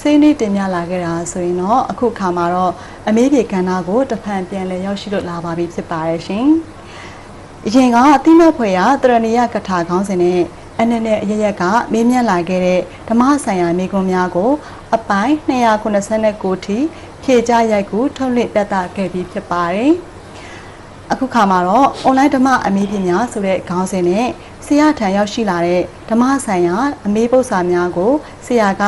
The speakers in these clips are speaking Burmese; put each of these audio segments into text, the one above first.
ဆွေးနွေးတင်ပြလာခဲ့တာဆိုရင်တော့အခုခါမှာတော့အမေးပြေကဏ္ဍကိုတဖန်ပြန်လည်ရောက်ရှိလို့လာပါပြီဖြစ်ပါတယ်ရှင်။အရင်ကအတိမတ်ဖွယ်ရတရဏီယကထာခေါင်းစဉ်နဲ့အနေနဲ့အရရက်ကမေးမြန်းလာခဲ့တဲ့ဓမ္မဆိုင်ရာမိကွန်းများကို အပိုင်း289ထိဖြေကြားရိုက်ကူထုတ်လွှင့်ပြသခဲ့ပြီးဖြစ်ပါတယ်။အခုခါမှာတော့ online ဓမ္မအမေးပြများဆိုတဲ့ခေါင်းစဉ်နဲ့ဆရာထံရောက်ရှိလာတဲ့ဓမ္မဆိုင်ရာအမေးပု္ပ္ပစာများကိုဆရာက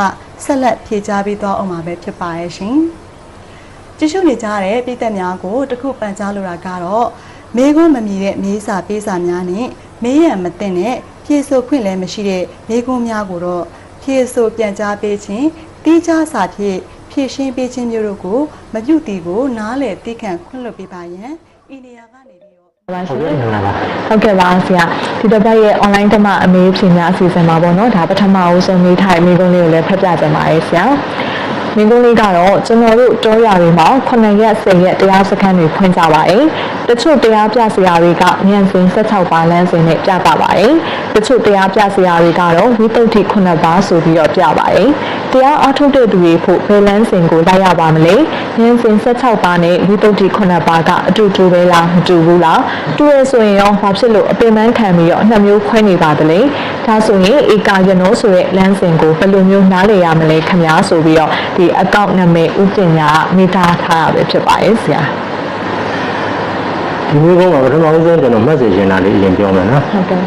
ဆက်လက်ဖြေကြားပေးသွားအောင်ပါပဲဖြစ်ပါရဲ့ရှင်။ကြည့်ရှုနေကြတဲ့ပြည်သက်များကိုတခုပန်ကြားလိုတာကတော့မေခွန်းမမြည်တဲ့မေးစာပေးစာများနဲ့မေးရန်မသိတဲ့ဖြေဆိုခွင့်လည်းမရှိတဲ့မေခွန်းများကိုတော့ဖြေဆိုပြန်ကြားပေးခြင်းတိကျစာဖြင့်ဖြည့်ရှင်းပေးခြင်းမျိုးတို့ကိုမပြုတည်ကိုနားလည်သိခံခွင့်လွှတ်ပေးပါရန်ဤနေရာကနေ ပြီးတော့ပါရှဟုတ်င်ကဲ့မှန်ပါပါဟုတ်ကဲ့ပါဆရာဒီတစ်ပတ်ရဲ့ online ဓမ္မအမေးဖြေများအစီအစဉ်မှာပေါ့နော်ဒါပထမအဆုံးလေးထိုင်မိကုန်းလေးကိုလည်းဖတ်ပြကြပါရဲ့ဆရာမိကုန်းလေးကတော့ကျွန်တော်တို့တောရတွေမှာ9ရက်10ရက်တရားစခန်းတွေဖွင့်ကြပါရဲ့တချို့တရားပြဆရာတွေကညံစင်16ပါးလမ်းစဉ်နဲ့ပြပါပါရဲ့တချို့တရားပြဆရာတွေကတော့ဝိသုဒ္ဓိ9ပါးဆိုပြီးတော့ပြပါရဲ့ တရားအထုတ်တဲ့သူတွေဖို့ဘယ်လမ်းစဉ်ကိုလိုက်ရပါမလဲညံစင်16ပါးနဲ့ဝိသုဒ္ဓိ9ပါးကအတူတူပဲလားမတူဘူးလားတူရဆိုရင်ရောဘာဖြစ်လို့အပင်ပန်းခံပြီးတော့နှစ်မျိုးခွဲနေပါသလဲဒါဆိုရင်ဧကာယနောဆိုတဲ့လမ်းစဉ်ကိုဘယ်လိုမျိုးနားလည်ရမလဲခင်ဗျာဆိုပြီးတော့ဒီအကောင့်နာမည်ဥပညာမိသားထားရပဲဖြစ်ပါရဲ့ဆရာဒီမျိုးကောင်းမှာပထမဦးဆုံးကျွန်တော်မှတ်စေချင်တာလေးအရင်ပြောမယ်နော်ဟုတ်ကဲ့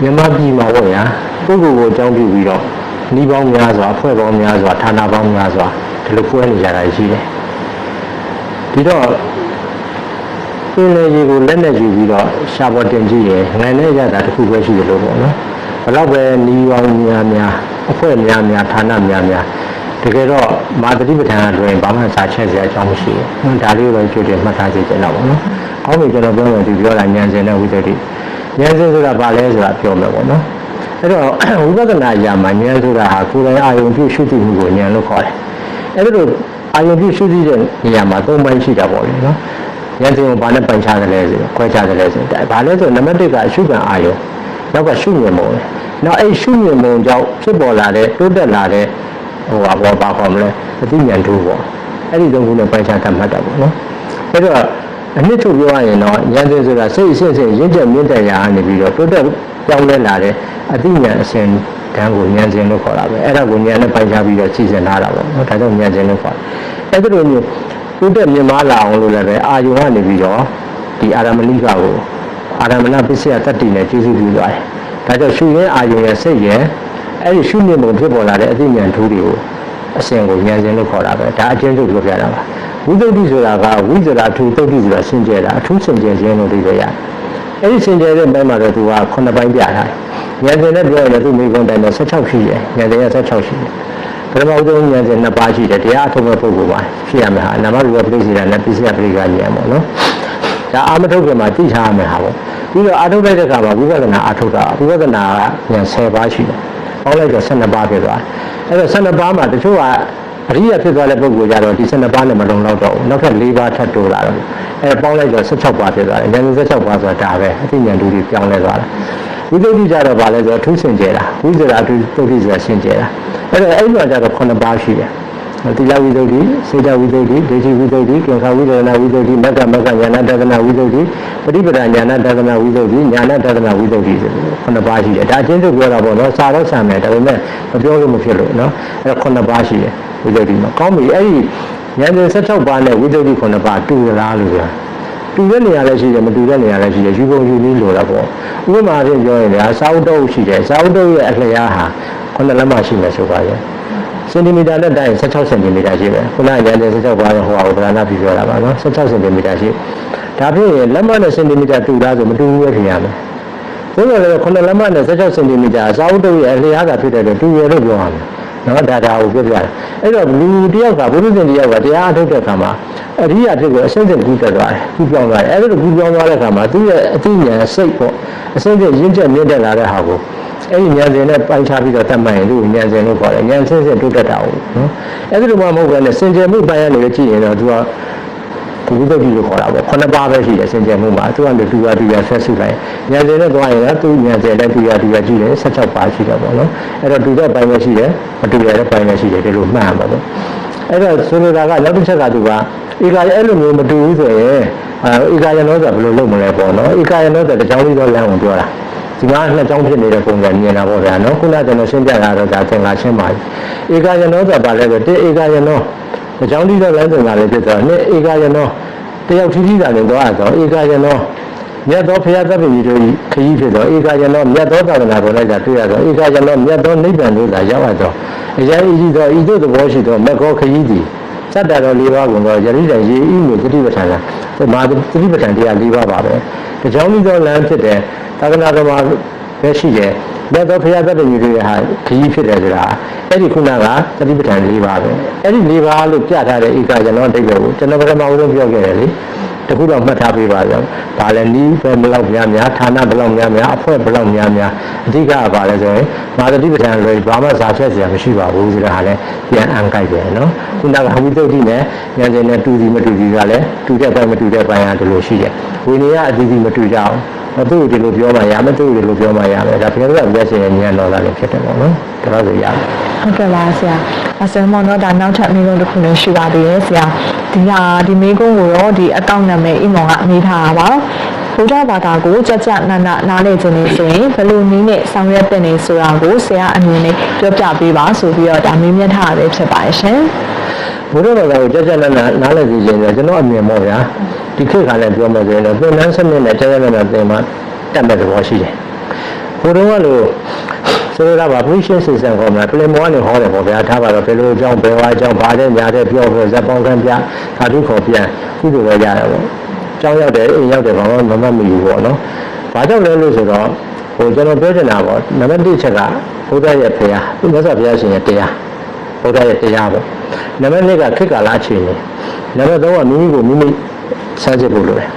မြန်မာပြည်မှာပေါ့ဗျာပုဂ္ဂိုလ်ကိုအကြောင်းပြုပြီးတော့ နှီးပေါင်းများစွာအဖွဲ့ပေါင်းများစွာဌာနပေါင်းများစွာဒီလိုပွဲနေကြတာရှိတယ်ဒီတော့ပင်လေကြီးကိုလက်နဲ့ယူပြီးတော့ရှာပေါ်တင်ကြည့်ရယ်ငန်နဲ့ရတာတစ်ခုပဲရှိတယ်လို့ပေါ့နော်ဘယ်တော့ပဲနှီးပေါင်းများများအဖွဲ့များများဌာနများများတကယ်တော့မာတတိပဋ္ဌာန်အတွင်းဘာမှစာချက်စရာအကြောင်းမရှိဘူး။ဒါလေးကိုပဲကြိုတင်မှတ်သားကြည့်ကြတော့ပေါ့နော်။အောင်းပြီကျွန်တော်ပြောမယ်ဒီပြောတာဉာဏ်စင်တဲ့ဝိတ္တိဉာဏ်စင်ဆိုတာဘာလဲဆိုတာပြောမယ်ပေါ့နော်။ အဲ့တော့ဝိပဿနာအရာမှာဉာဏ်ဆိုတာဟာကိုယ်တိုင်အာယုံပြုရှုသိမှုကိုဉာဏ်လို့ခေါ်တယ်။အဲ့ဒါလို့အာယုံပြုရှုသိတဲ့နေရာမှာသုံးပိုင်းရှိတာပေါ့လေနော်။ဉာဏ်စင်ကိုဘာနဲ့ပိုင်ခြားတယ်လဲဆိုတော့ခွဲခြားတယ်လဲဆိုတော့ဘာလဲဆိုတော့နံပါတ်1ကအရှုခံအာယုံနောက်ကရှုမြင်ပုံပဲ။နောက်အဲ့ရှုမြင်ပုံကြောင့်ဖြစ်ပေါ်လာတဲ့တိုးတက်လာတဲ့ဟိုဘာပေါ်ပါခေါ်မလဲအသိဉာဏ်တို့ပေါ့အဲ့ဒီသုံးခုနဲ့ပိုင်ခြားတတ်မှတ်တာပေါ့နော်အဲ့တော့အနှစ်ထုတ်ပြောရရင်တော့ဉာဏ်စင်ဆိုတာစိတ်အစဉ်စဉ်ရင့်ကျက်မြင့်တက်ရာကနေပြီးတော့တိုးတက် ပြောင်းလဲလာတဲ့အသိဉာဏ်အစဉ်တန်းကိုဉာဏ်စင်လို့ခေါ်တာပဲအဲ့ဒါကိုဉာဏ်နဲ့ပိုင်ခြားပြီးတော့စီစဉ်လာတာပေါ့နော်ဒါကြောင့်ဉာဏ်စင်လို့ခေါ်တယ်အဲ့ဒီလိုမျိုးတိုးတက်မြင့်မားလာအောင်လို့လည်းပဲအာယုံကနေပြီးတော့ဒီအာရမဏိကကိုအာရမဏပစ္စယတတ္တိနဲ့ကျေစုပြုသွားတယ်ဒါကြောင့်ရှုရင်အာယုံရဲ့စိတ်ရဲ့အဲ့ဒီရှုမြင်ပုံဖြစ်ပေါ်လာတဲ့အသိဉာဏ်ထူးတွေကိုအစဉ်ကိုဉာဏ်စင်လို့ခေါ်တာပဲဒါအကျဉ်းချုပ်ပြောပြတာပါဝိသုဒ္ဓိဆိုတာကဝိဇရာထူသုဒ္ဓိဆိုတာစင်ကြယ်တာအထူးစင်ကြယ်ခြင်းလို့ပြောရတယ် အဲ့ဒီစင်ကြယ်တဲ့ဘက်မှာတော့သူက9ပိုင်းပြထားတယ်ဉာဏ်စင်နဲ့ပြောရင်လည်းသူမိကုန်းတိုင်းနဲ့16ရှိတယ်ဉာဏ်စင်က16ရှိတယ်ပထမဦးဆုံးဉာဏ်စင်2ပါးရှိတယ်တရားအထုတ်မဲ့ပုဂ္ဂိုလ်ပါဖြစ်ရမယ်ဟာနာမရူပပရိစ္ဆေဒနဲ့ပစ္စယပရိက္ခဉာဏ်ပေါ့နော်ဒါအာမထုတ်ခင်မှာသိထားရမယ်ဟာပေါ့ပြီးတော့အာထုတ်လိုက်တဲ့အခါမှာဝိပဿနာအာထုတ်တာဝိပဿနာကဉာဏ်10ပါးရှိတယ်ပေါင်းလိုက်တော့12ပါးဖြစ်သွားတယ်အဲ့တော့12ပါးမှာတချို့က အရိယာဖြစ်သွားတဲ့ပုဂ္ဂိုလ်ကြတော့ဒီ12ပါးနဲ့မလုံလောက်တော့ဘူးနောက်ထပ်4ပါးထပ်တိုးလာတော့အဲပေါင်းလိုက်တော့16ပါးဖြစ်သွားတယ်ဉာဏ်16ပါးဆိုတာဒါပဲအသိဉာဏ်တူတွေပြောင်းလဲသွားတယ်ဝိသုဒ္ဓိကြတော့ဗာလဲဆိုတော့ထူးဆင်ကြတာဝိဇ္ဇရာထူးသုဒ္ဓိဆိုတာဆင်ကြတာအဲ့တော့အဲ့ဒီမှာကြတော့9ပါးရှိတယ်တိလဝိသုဒ္ဓိစေတဝိသုဒ္ဓိဒေရှိဝိသုဒ္ဓိကင်္ခဝိဒရဏဝိသုဒ္ဓိမက္ကမက္ကဉာဏတဒနာဝိသုဒ္ဓိပฏิပဒဉာဏတဒနာဝိသုဒ္ဓိဉာဏတဒနာဝိသုဒ္ဓိဆိုပြီးခုနှစ်ပါးရှိတယ်ဒါအချင်းချုပ်ပြောတာပေါ့နော်စာတော့ဆံမယ်ဒါပေမဲ့မပြောလို့မဖြစ်လို့နော်အဲ့ဒါခုနှစ်ပါးရှိတယ် ဝိသုဒ္ဓိမှာကောင်းပြီအဲ့ဒီဉာဏ်စဉ်16ပါးနဲ့ဝိသုဒ္ဓိခုနှစ်ပါးတူလားလို့ပြောတူတဲ့နေရာလည်းရှိတယ်မတူတဲ့နေရာလည်းရှိတယ်ယူပုံယူနည်းလိုတာပေါ့ဥပမာဖြင့်ပြောရင်လည်းစာအုပ်တုပ်ရှိတယ်စာအုပ်တုပ်ရဲ့အလျားဟာခုနှစ်လက်မရှိမယ်ဆိုပါရဲ့စင်တီမီတာနဲ့တိုင်း16စင်တီမီတာရှိပဲခုနကဉာဏ်စဉ်16ပါးတော့ဟိုဟာကိုဗလာနာပြီးပြောတာပါနော်16စင်တီမီတာရှိဒါဖြင့်လက်မနဲ့စင်တီမီတာတူလားဆိုမတူဘူးပဲခင်ဗျာမယ်ဘုရားလည်းခုနှစ်လက်မနဲ့16စင်တီမီတာစာအုပ်တုပ်ရဲ့အလျားကဖြစ်တဲ့တူရလို့ပြောရမယ် နော်ဒါဒါကိုပြောပြတယ်အဲ့တော့လူတယောက်ကဘုရုရှင်တယောက်ကတရားအထုတ်တဲ့အခါမှာအရိယာဖြစ်ကိုအစင်းစင်ကူးတက်သွားတယ်ကူးပြောင်းသွားတယ်အဲ့ဒါကူးပြောင်းသွားတဲ့အခါမှာသူ့ရဲ့အသိဉာဏ်စိတ်ပေါ့အစင်းစင်ရင့်ကျက်မြင့်တက်လာတဲ့ဟာကိုအဲ့ဒီဉာဏ်စဉ်နဲ့ပိုင်းခြားပြီးတော့တတ်မှတ်ရင်သူ့ဉာဏ်စဉ်လို့ခေါ်တယ်ဉာဏ်စဉ်စဉ်တိုးတက်တာဟုတ်နော်အဲ့ဒီလိုမှမဟုတ်ဘဲနဲ့စင်ကြယ်မှုပိုင်းကနေကြည့်ရင်တော့သူက ဘုဒ္ဓတိလို့ခေါ်တာပေါ့ခုနှစ်ပါးပဲရှိတယ်စင်ကြယ်မှုမှာသူကလည်းတူရတူရဆက်စုလိုက်ဉာဏ်စဉ်နဲ့သွားရင်လည်းသူဉာဏ်စဉ်နဲ့တူရတူရကြည့်တယ်16ပါးရှိတယ်ပေါ့နော်အဲ့တော့တူတဲ့ပိုင်းပဲရှိတယ်မတူရတဲ့ပိုင်းပဲရှိတယ်ဒီလိုမှတ်ရမှာပေါ့အဲ့တော့ဆိုလိုတာကနောက်တစ်ချက်ကသူကဧကအဲ့လိုမျိုးမတူဘူးဆိုရင်အဲဧကရနောဆိုတာဘယ်လိုလုပ်မလဲပေါ့နော်ဧကရနောဆိုတကြောင်လေးတော့လမ်းကိုပြောတာဒီမှာနှစ်ကြောင်းဖြစ်နေတဲ့ပုံစံမြင်တာပေါ့ဗျာနော်ခုနကကျွန်တော်ရှင်းပြတာတော့ဒါသင်္ကာရှင်းပါပြီဧကရနောဆိုတာဘာလဲဆိုတော့ဧကရနောတကြောင်လေးတော့လမ်းသင်္ကာလေးဖြစ်တော့နှစ်ဧကရနော တယောက်ထီးထီးတာလည်းတော့အဲ့တော့ဧကရနောမြတ်သောဖရာသဗ္ဗညီတို့ခရီးဖြစ်တော့ဧကယနောမြတ်သောသာသနာတော်လိုက်တာတွေ့ရတော့ဧကယနောမြတ်သောနိဗ္ဗာန်လို့သာရောက်ရတော့အရာဤသောဤသို့သဘောရှိသောမက္ခောခရီးသည်စတ္တတော်၄ပါးကုန်သောယရိတံရေဤမှုသတိပဋ္ဌာန်ကမာသတိပဋ္ဌာန်တရား၄ပါးပါပဲတကြောင်ဤသောလမ်းဖြစ်တဲ့သာသနာတော်မှာ ပဲရှိတယ်မြတ်သောဖရာသဗ္ဗညီတို့ရဲ့ဟာခရီးဖြစ်တယ်ဆိုတာအဲ့ဒီခုနကသတိပဋ္ဌာန်၄ပါးပဲအဲ့ဒီ၄ပါးလို့ပြထားတဲ့ဧကယနောအဓိပ္ပာယ်ကိုကျွန်တော်ပထမဦးဆုံးပြောခဲ့တယ်လေတခုတော့မှတ်ထားပေးပါဗျာ။ဒါလည်းနီးပဲဘလောက်များများဌာနဘလောက်များများအဖွဲ့ဘလောက်များများအဓိကကပါလဲဆိုရင်မာသတိပဋ္ဌာန်လွယ်ဘာမှစာဖြတ်စရာမရှိပါဘူးဆိုတာဟာလည်းပြန်အန်ကြိုက်တယ်နော်။ခုနကဟဝိတုဒ္ဓိနဲ့ဉာဏ်ရှင်နဲ့တူစီမတူစီကလည်းတူတဲ့ပိုင်းမတူတဲ့ပိုင်းဟာဒီလိုရှိတယ်။ဝိနည်းအသီးသီးမတူကြအောင်။ သူ့ကိုဒီလိုပြောမှရမယ်သူ့ကိုဒီလိုပြောမှရမယ်ဒါဘုရားကပြည့်စင်ရဲ့ဉာဏ်တော်သားလည်းဖြစ်တယ်ပေါ့နော်။ဒါတော့ဆိုရတယ်ဟုတ်ကဲ့ပါဆရာအစမောတော့ဒါနောက်ထပ်မိကုန်းတစ်ခုလည်းရှိပါသေးရဲ့ဆရာဒီဟာဒီမိကုန်းကိုတော့ဒီအကောင့်နာမည်အီမောင်ကအမေးထားတာပါဘုရားဘာသာကိုကြကြနာနာနားလည်ခြင်းနေဆိုရင်ဘယ်လိုနည်းနဲ့ဆောင်ရွက်တဲ့နေဆိုတာကိုဆရာအမြင်နဲ့ပြောပြပေးပါဆိုပြီးတော့ဒါမေးမြန်းထားရပဲဖြစ်ပါတယ်ရှင်ဘုရားဘာသာကိုကြက်ကြက်နာနာနားလည်ကြည့်ရင်လည်းကျွန်တော်အမြင်ပေါ့ဗျာ ဒီခေတ်ကလည်းပြောမယ်ဆိုရင်တော့သင်္ကန်းစနစ်နဲ့ကျကျနဲ့သင်မှတတ်မဲ့သဘောရှိတယ်ဘုရင်ကလို့ဆိုတော့ဗာ precision system ခေါ်မှာ plane မောကနေဟောတယ်ပေါ့ဗျာထားပါတော့ဘယ်လိုအကြောင်းဘယ်ဝါအကြောင်းဗာတဲ့ညာတဲ့ပြောဖို့ဇက်ပေါင်းခံပြဓာတုခေါ်ပြန်ကုသိုလ်ပဲရတယ်ပေါ့ကြောင်းရောက်တယ်အိမ်ရောက်တယ်ဘာမှမမှတ်မိဘူးပေါ့နော်ဘာကြောင့်လဲလို့ဆိုတော့ဟိုကျွန်တော်ပြောချင်တာပေါ့နံပါတ်1ချက်ကဘုရားရဲ့တရားသူမြတ်စွာဘုရားရှင်ရဲ့တရားဘုရားရဲ့တရားပေါ့နံပါတ်2ကခေတ်ကာလအခြေအနေနံပါတ်3ကမိမိကိုမိမိ စမ်းစစ်ဖို့လိုတယ်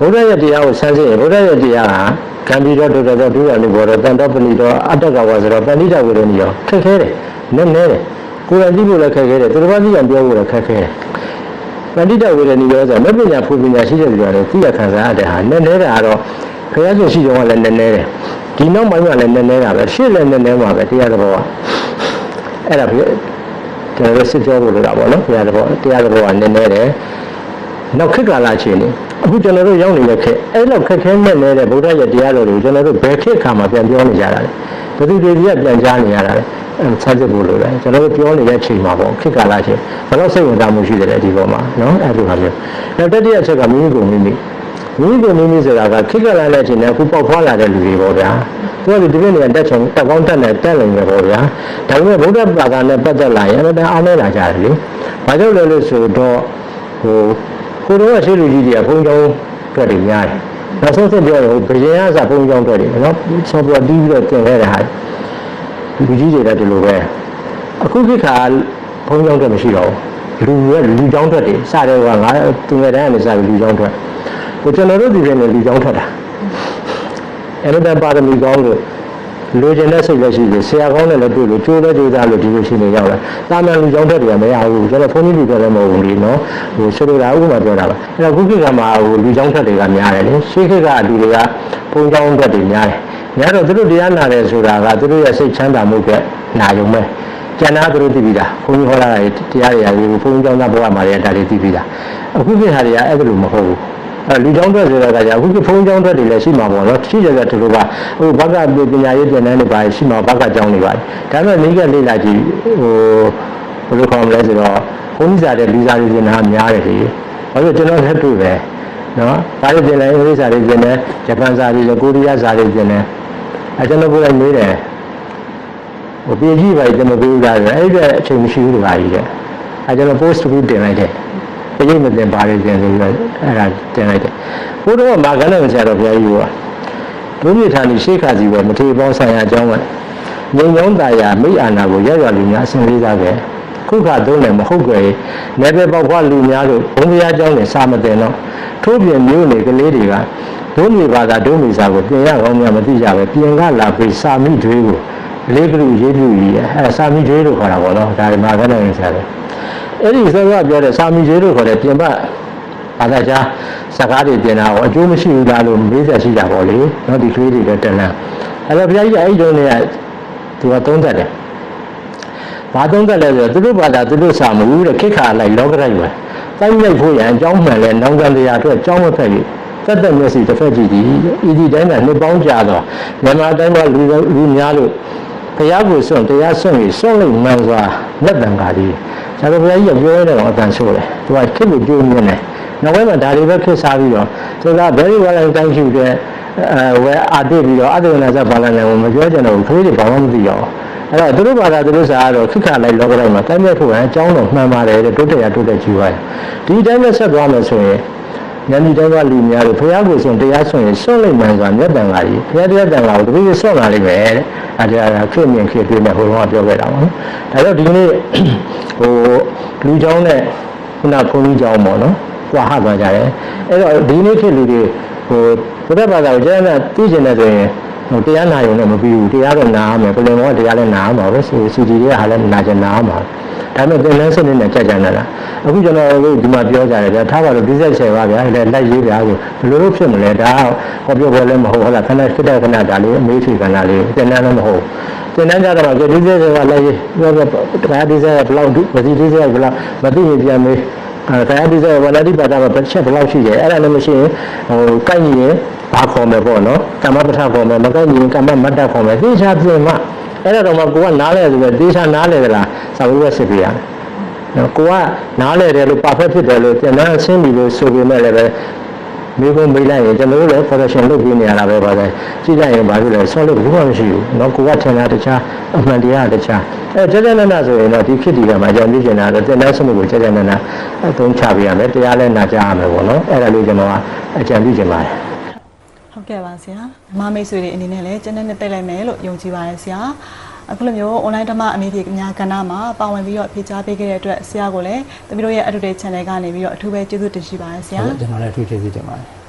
ဘုရားရဲ့တရားကိုစမ်းစစ်ရင်ဘုရားရဲ့တရားဟာကံပြီးတော့ဒုတော်တော်ဒုရဏိဘောတော်တန်တော်ပဏိတော်အတ္တကဝါဆိုတော့ပဏိတဝေရဏီရောခက်ခဲတယ်နည်းနည်းတယ်ကိုယ်တိုင်ကြည့်ဖို့လည်းခက်ခဲတယ်သူတစ်ပါးကြည့်အောင်ပြောဖို့လည်းခက်ခဲတယ်ပဏိတဝေရဏီရောဆိုတော့မပညာဖူပညာရှိတဲ့လူတွေလည်းသိရခံစားရတဲ့ဟာနည်းနည်းတာကတော့ခရရှင်ရှိကြောင်းကလည်းနည်းနည်းတယ်ဒီနောက်ပိုင်းမှာလည်းနည်းနည်းတာပဲရှေ့လည်းနည်းနည်းမှာပဲတရားတော်ကအဲ့ဒါပြကျွန်တော်တို့စစ်ကြောဖို့လိုတာပေါ့နော်ဘုရားတော်တရားတော်ကနည်းနည်းတယ် နောက်ခေတ်ကာလအခြေအနေအခုကျွန်တော်တို့ရောက်နေတဲ့ခေတ်အဲ့လောက်ခက်ခဲနဲ့နေတဲ့ဗုဒ္ဓရဲ့တရားတော်တွေကိုကျွန်တော်တို့ဘယ်ခေတ်ခါမှာပြန်ပြောနေကြတာလဲဘယ်သူတွေကြီးကပြန်ကြားနေရတာလဲအဲဆက်စစ်ဖို့လိုတယ်ကျွန်တော်တို့ပြောနေတဲ့အချိန်မှာပေါ့ခေတ်ကာလချင်းဘယ်တော့စိတ်ဝင်စားမှုရှိတယ်လဲဒီပေါ်မှာနော်အဲ့လိုပါမျိုးနောက်တတိယအချက်ကမိမိကိုမိမိမိမိကိုမိမိဆိုတာကခေတ်ကာလနဲ့အချိန်နဲ့အခုပေါက်ဖွာလာတဲ့လူတွေပေါ့ဗျာသူကဒီပြည့်နေတက်ချုံတက်ကောင်းတက်နေတက်နေတယ်ပေါ့ဗျာဒါပေမဲ့ဗုဒ္ဓဘာသာနဲ့ပတ်သက်လာရင်အဲ့ဒါအားနေတာကြတယ်လေဘာကြောင့်လဲလို့ဆိုတော့ဟို ကိုတော့ရှိလူကြီးတွေကဘုံကြောင်းတွေ့တယ်များတယ်နောက်ဆုံးဆက်ပြောရင်ဟိုဘယင်ကစားဘုံကြောင်းတွေ့တယ်နော်ဆောပြီးတော့တီးပြီးတော့တင်ခဲ့တဲ့ဟာလူကြီးတွေကဒီလိုပဲအခုခေတ်ခါဘုံကြောင်းတွေ့မရှိတော့ဘူးလူရဲ့လူကြောင်းထွက်တယ်စတဲ့ကငါသူငယ်တန်းကနေစပြီးလူကြောင်းထွက်ကိုကျွန်တော်တို့ဒီကနေလူကြောင်းထွက်တာအဲ့ဒါပါရမီကောင်းလို့ လူကျင်တဲ့စိတ်လည်းရှိတယ်ဆရာကောင်းနဲ့လည်းတွေ့လို့ကျိုးလည်းကျိုးစားလို့ဒီလိုရှိနေရောက်လာတာမန်လူကြောင်းတက်တွေကမရဘူးကျွန်တော်ဖုန်းကြီးလူတွေလည်းမဟုတ်ဘူးလေနော်ဟိုဆိုလိုတာဥပမာပြောတာပါအဲ့တော့ခုခေတ်ကမှာဟိုလူကြောင်းတက်တွေကများတယ်လေရှေးခေတ်ကလူတွေကဖုန်းကြောင်းတက်တွေများတယ်များတော့သူတို့တရားနာတယ်ဆိုတာကသူတို့ရဲ့စိတ်ချမ်းသာမှုကနာယုံမဲ့ကျန်တာသူတို့သိပြီးသားဘုန်းကြီးဟောတာတရားတွေရာဘုန်းကြီးကျောင်းသားဘဝမှာလည်းဒါတွေသိပြီးသားအခုခေတ်ဟာတွေကအဲ့လိုမဟုတ်ဘူး အဲလူကြောင်းထွက်ဆိုတာကကြာအခုဖုန်းကြောင်းထွက်တွေလည်းရှိမှာပေါ့နော်ရှိကြတဲ့ဒီလိုပါဟိုဘက်ကပညာရေးပြန်တန်းတွေပါရှိမှာဘက်ကကြောင်းတွေပါဒါပေမဲ့မိကလေးလာကြည့်ဟိုဘယ်လိုခေါ်မလဲဆိုတော့ဘုန်းကြီးစားတဲ့လူစားတွေပြန်တာများတယ်လေဘာလို့ကျွန်တော်လက်တွေ့ပဲနော်ဒါတွေပြန်လဲအင်္ဂလိပ်စာတွေပြန်တယ်ဂျပန်စာတွေကိုရီးယားစာတွေပြန်တယ်အဲကျွန်တော်ကိုယ်လည်းနေတယ်ဟိုပြည်ကြီးပါကျွန်တော်ပြောတာလေအဲ့ဒီအချိန်မရှိဘူးတခါကြီးတဲ့အဲကျွန်တော် post ဘူးတင်လိုက်တယ် ပရိတ်မတင်ပါလေခြင်းဆိုပြီးတော့အဲ့ဒါတင်လိုက်တယ်ဘုရားကမာကလည်းမဆရာတော်ဘုရားကြီးကဘုရားထာနေရှေးခါကြီးပဲမထေပေါင်းဆိုင်ရာအကြောင်းကငြိမ်ငုံတရားမိအာနာကိုရက်ရလူများအစဉ်လေးစားခဲ့ခုခါသုံးတယ်မဟုတ်ကြရဲ့နယ်ပယ်ပေါက်ခွာလူများတို့ဘုံတရားကြောင်းနဲ့စာမတင်တော့ထို့ပြင်မျိုးနေကလေးတွေကဒုံးမီဘာသာဒုံးမီစာကိုပြင်ရကောင်းများမသိကြပဲပြင်ကလာပြီးစာမိတွေးကိုလေးပြုရေးပြုကြီးအဲစာမိတွေးလို့ခေါ်တာပေါ့နော်ဒါဒီမှာကလည်းဆရာတယ် အဲ့ဒီစောစောပြောတဲ့စာမိတွေးလို့ခေါ်တဲ့ပြင်ပဘာသာကြားစကားတွေပြင်တာကိုအကျိုးမရှိဘူးလားလို့မေးဆက်ရှိတာပေါ့လေနော်ဒီကလေးတွေလည်းတန်လန်းအဲ့တော့ဘုရားကြီးအဲ့ဒီတုန်းကသူကသုံးသက်တယ်ဘာသုံးသက်လဲဆိုတော့သူတို့ဘာသာသူတို့စာမဟုတ်တဲ့ခိခါလိုက်လောကရိုက်ပဲတိုင်းလိုက်ဖို့ရန်အကြောင်းမှန်လဲနောင်ကံတရားအတွက်အကြောင်းမဖက်ဘူးသက်သက်မျက်စိတစ်ဖက်ကြည့်သည်ဤဒီတိုင်းကနှစ်ပေါင်းကြာတော့မြန်မာတိုင်းမှာလူလူများလို့ဘုရားကိုစွန့်တရားစွန့်ပြီးစွန့်လို့မှန်စွာလက်တံကားဒီဆ ရာတော်ဘုရားကြီးကပြောရတဲ့တော့အတန်ဆိုးတယ်သူကခစ်ကိုကြိုးမြင်တယ်နောက်ပိုင်းမှာဒါတွေပဲခစ်စားပြီးတော့သူက very well တိုင်းရှိတဲ့အဲဝဲအာတိပြီးတော့အတ္တနာဇဘာလနဲ့မပြောကြတော့ဘူးခလေးတွေဘာမှမသိတော့အဲ့တော့သူတို့ဘာသာသူတို့စာကတော့ခိခလိုက်လောကတိုင်းမှာတိုင်းမဲ့ဖို့အကြောင်းတော့မှန်ပါတယ်တဲ့တိုးတက်ရတိုးတက်ကြည့်ပါဒီတိုင်းနဲ့ဆက်သွားမယ်ဆိုရင် ညဏီတိုင်းကလူများတို့ဘုရားကိုယ်ဆုံးတရားဆုံးရင်စွန့်လိုက်မှန်စွာမြတ်တန်ဃာကြီးဘုရားတရားတန်ဃာကိုတပည့်စွန့်လာလိမ့်မယ်တဲ့အဲဒါခေမြင်ခေပြနေဟိုတော့ပြောခဲ့တာပါနော်ဒါတော့ဒီနေ့ဟိုလူเจ้าနဲ့ခုနဘုန်းကြီးเจ้าပေါ့နော်ကြွားဟသွားကြတယ်အဲ့တော့ဒီနေ့ခေလူတွေဟိုဘုရားဘာသာကိုကျမ်းစာသိကျင်တယ်ဆိုရင် ဟိုတရားနာရုံနဲ့မပြီးဘူးတရားတော့နာရမယ်ပလင်ဘောတရားလည်းနာရမှာပဲဆိုစူကြီးတွေကဟာလည်းနာကျင်နာရမှာဒါပေမဲ့သင်္ကန်းစနစ်နဲ့ကြက်ကြံလာတာအခုကျွန်တော်တို့ဒီမှာပြောကြတယ်ဗျာထားပါလို့ဒီဆက်ဆယ်ပါဗျာလေလက်ရေးဗျာကိုဘယ်လိုလုပ်ဖြစ်မလဲဒါဟောပြောပေါ်လည်းမဟုတ်ဟုတ်လားခဏစစ်တဲ့ခဏဒါလေးအမေးစီခဏလေးသင်္ကန်းလည်းမဟုတ်သင်္ကန်းကြတော့ဒီဆက်ဆယ်ကလက်ရေးပြောပြတရားဒီဆက်ကဘလောက်ပစီဒီဆက်ကဘလောက်မသိရင်ပြန်မေးအဲတရားဒီဆက်ကဝလာတိပါတာကတစ်ချက်ဘလောက်ရှိတယ်အဲ့ဒါလည်းမရှိရင်ဟိုကိုက်နေရင် ဘာခေါ်မယ်ပေါ့နော်ကမ္မပဋ္ဌာခေါ်မယ်မကိုက်ညီရင်ကမ္မမတ္တခေါ်မယ်သိချာပြင်မှအဲ့ဒါတော့မှကိုကနားလဲဆိုပဲသိချာနားလဲသလားသာဝိဝက်စစ်ပြရတယ်နော်ကိုကနားလဲတယ်လို့ perfect ဖြစ်တယ်လို့သင်တန်းဆင်းပြီလို့ဆိုပေမဲ့လည်းပဲမိဘမေးလိုက်ရင်ကျွန်တော်တို့လည်း correction လုပ်ပြီးနေရတာပဲပါပဲကြည့်လိုက်ရင်ဘာလို့လဲဆောလို့ဘာမှမရှိဘူးเนาะကိုကထင်တာတခြားအမှန်တရားကတခြားအဲကြကြနနဆိုရင်တော့ဒီဖြစ်ဒီကမှာကြောင်ပြချင်တာတော့သင်တန်းစနစ်ကိုကြကြနနအသုံးချပေးရမယ်တရားလည်းနာကြရမယ်ပေါ့နော်အဲ့ဒါလေးကျွန်တော်ကအကြံပြုချင်ပါတယ် ဟုတ်ကဲ့ပါဆရာမမိတ်ဆွေတွေအနေနဲ့လည်းကျန်းတဲ့နဲ့တက်လိုက်မယ်လို့ယုံကြည်ပါတယ်ဆရာအခုလိုမျိုး online ဓမ္မအမေဒီအများကဏ္ဍမှာပါဝင်ပြီးတော့ဖြေကြားပေးခဲ့တဲ့အတွက်ဆရာကိုလည်းတပည့်တို့ရဲ့ Educate Channel ကနေပြီးတော့အထူးပဲကျေးဇူးတင်ရှိပါတယ်ဆရာကျွန်တော်လည်းအထူးကျေးဇူးတင်ပါတယ်